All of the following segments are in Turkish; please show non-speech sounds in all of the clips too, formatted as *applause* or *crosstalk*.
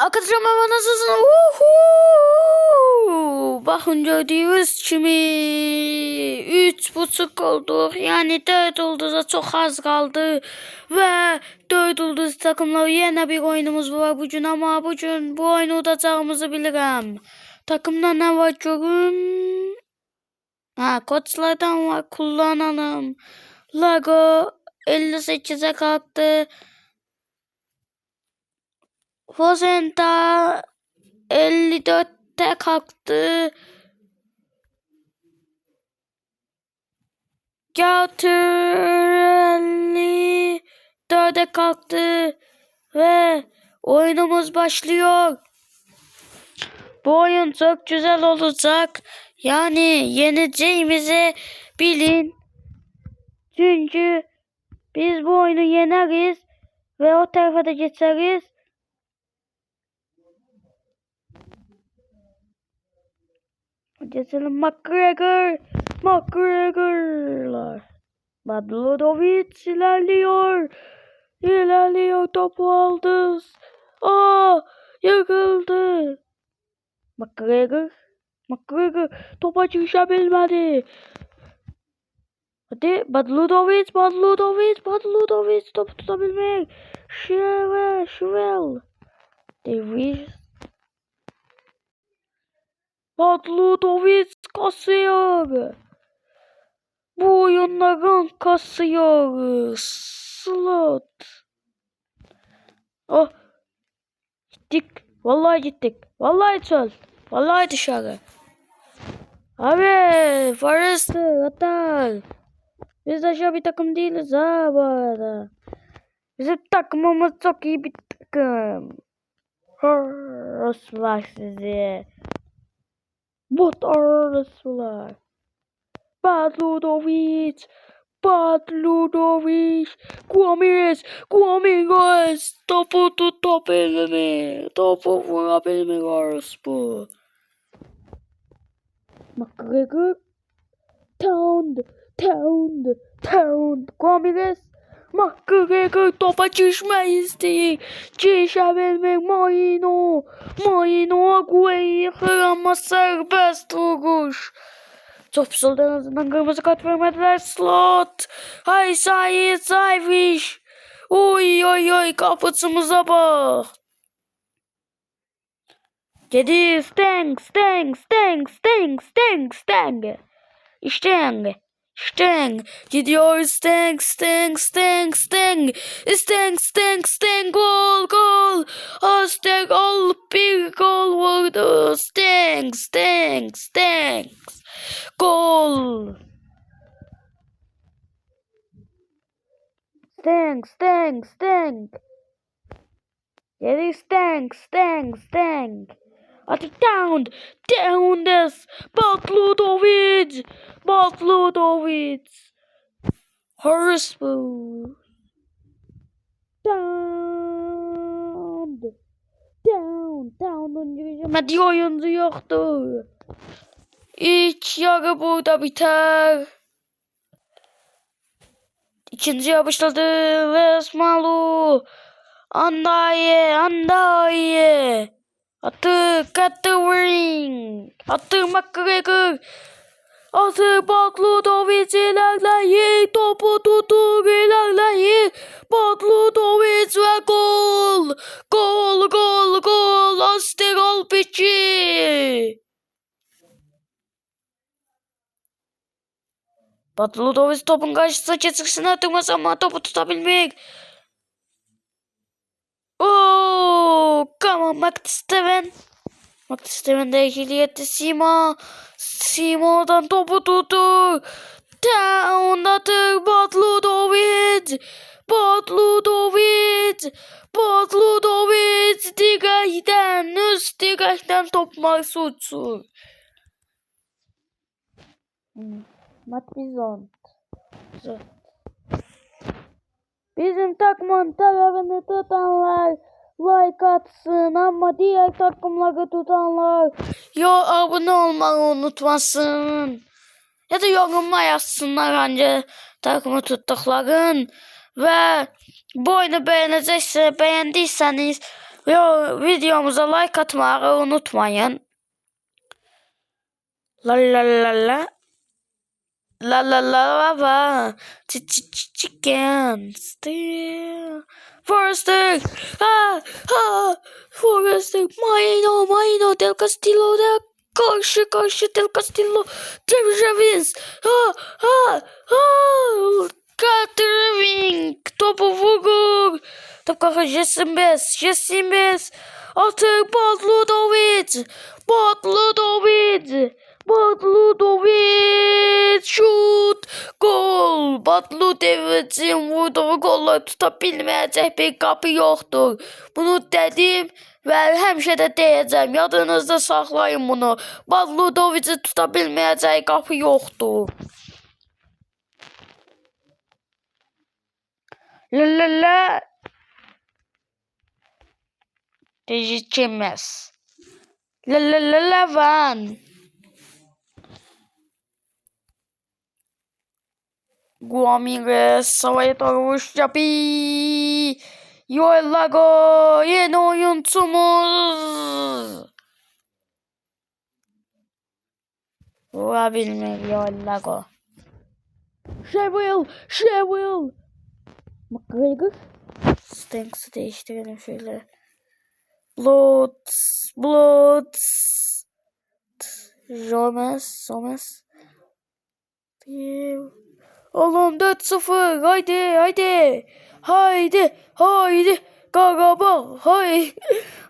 Arkadaşlar merhaba nasılsınız? Uhu! Bakın gördüğünüz kimi üç buçuk oldu. Yani dört yıldıza çok az kaldı. Ve dört yıldız takımla yine bir oyunumuz var bugün ama bugün bu oyunu udacağımızı bilirim. Takımda ne var görün? Ha koçlardan var kullanalım. Lago 58'e kalktı. Fozenta 54'te kalktı. Gauterelli 4'e kalktı. Ve oyunumuz başlıyor. Bu oyun çok güzel olacak. Yani yeneceğimizi bilin. Çünkü biz bu oyunu yeneriz ve o tarafa da geçeriz. Geçelim McGregor. McGregor'lar. Badludovic ilerliyor. İlerliyor topu aldı. Aa yıkıldı. McGregor. McGregor topa çıkışabilmedi. Hadi Badludovic, Badludovic, Badludovic topu tutabilmek. Şivel, Şivel. Davis. Badludovic kasıyor. Bu oyunların kasıyor. Slot. Oh. Gittik. Vallahi gittik. Vallahi çöl. Vallahi dışarı. Abi Forrester atar. Biz aşağı bir takım değiliz ha bu arada. Bizim takımımız çok iyi bir takım. Horus sizi. What are the slime? Bad Ludovic! Bad Ludovic! Guamires! Guamigos! Top tu topeleme! Topo furapeleme garospo! McGregor! town, town, town, Guamires! Guamirez, McGregor topa çişme isteği, çişebilmek Maino, Maino Aguirre ama serbest vuruş. Topsal'dan azından kırmızı kart vermediler. Slot. Hay Sayit Sayfiş. Oy oy oy kapıtımıza bak. Dedi Stang Stang Stang Stang Sting, did yours sting, sting, sting, sting, sting, sting, sting, goal, goal, oh, sting, all big goal, what oh, sting, sting, sting, goal, sting, sting, sting, It is sting, sting, sting. Hadi down, down this. Ludovic, bak Ludovic. Horace Boo. Down. Down, down. Girişemedi oyuncu yoktu. İlk yarı burada biter. İkinci başladı. Vesmalu. Andaye, Andaye. Attı, Catering. Attı McGregor. Attı Batludovic ilerleyin. Topu tutur ilerleyin. Batludovic ve gol. Gol, gol, gol. Astı gol piçi. Batı Ludovic topun karşısına çizgisine durmaz ama topu tutabilmek. Ooo, come on, Max Steven. Max Steven de ikili yetti. Simo. Simo'dan topu tuttu. Down atır Bat Ludovic. Bat Ludovic. Bat Ludovic. Direkten, üst direkten top mahsutsuz. Hmm. Matrizon. Bizim takımın tarafını tutanlar like atsın ama diğer takımları tutanlar yo abone olmayı unutmasın. Ya da yoruma yazsınlar hangi takımı tuttukların ve bu oyunu beğenecekse beğendiyseniz Ve videomuza like atmayı unutmayın. La la la la. La la la la la. Ch ch ch chicken. Still. Forrester. Ah, ah. Forrester. Maino, Maino del Castillo del Karşı karşı del Castillo. Travis. Ah, ah, ah. Catering. Topu vurur. Top kakı Jesim Bes. Jesim Bes. Atık Batlu David. Batlu David. Şut. Gol. Batlu David'in vurduğu golü tutabilmeyecek bir kapı yoktur. Bunu dedim ve həmişə də deyəcəm. Yadınızda saxlayın bunu. Batlu David'i tutabilmeyecek kapı yoktur. La la la. Değişmez. La la la la van. Guamires savaşa doğru Japi. Yoel Lago yeni oyuncumuz. Vurabilmek Yoel Lago. Şevil, Şevil. McGregor. Stanks'ı değiştirelim şöyle. Blood, Blood. Jomes, Jomes. Oğlum 4-0. Haydi, haydi. Haydi, haydi. Karabağ, hay.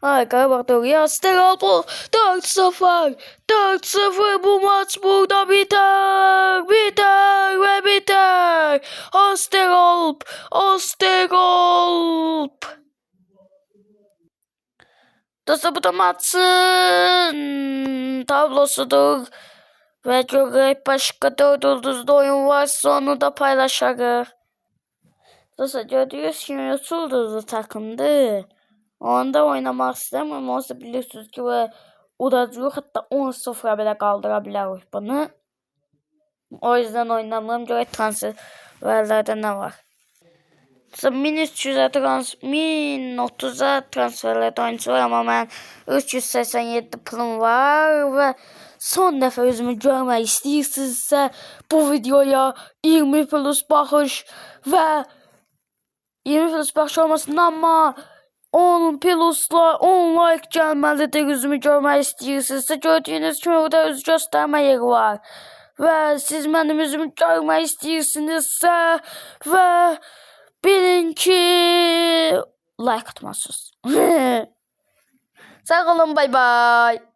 Ay Karabağ doğru yastık al bu. 4-0. 4-0 bu maç burada biter. Biter ve biter. Asteralp, Asteralp. Dostlar bu da maçın tablosudur. Ve göre başka dört yıldızlı oyun varsa onu da paylaşırız. Dostlar gördüğünüz gibi üç yıldızlı takımdı. Onda oynamak istemiyorum. Oysa bilirsiniz ki ve udacıyor hatta 10-0'a bile kaldırabilir bunu. O yüzden oynamıyorum. Göre transferlerde ne var? min 300-ə trans 1030-a transferlərdə oyunçu var, amma mən 387 pulum var və son dəfə özümü görmək istəyirsinizsə bu videoya 20 plus baxış və 20 plus baxış olmasın amma 10 plusla 10 like gəlməlidir özümü görmək istəyirsinizsə gördüyünüz kimi burada öz göstərmə yeri var və siz mənim üzümü görmək istəyirsinizsə və bilin ki like atmazsınız. *laughs* Sağ olun bay bay.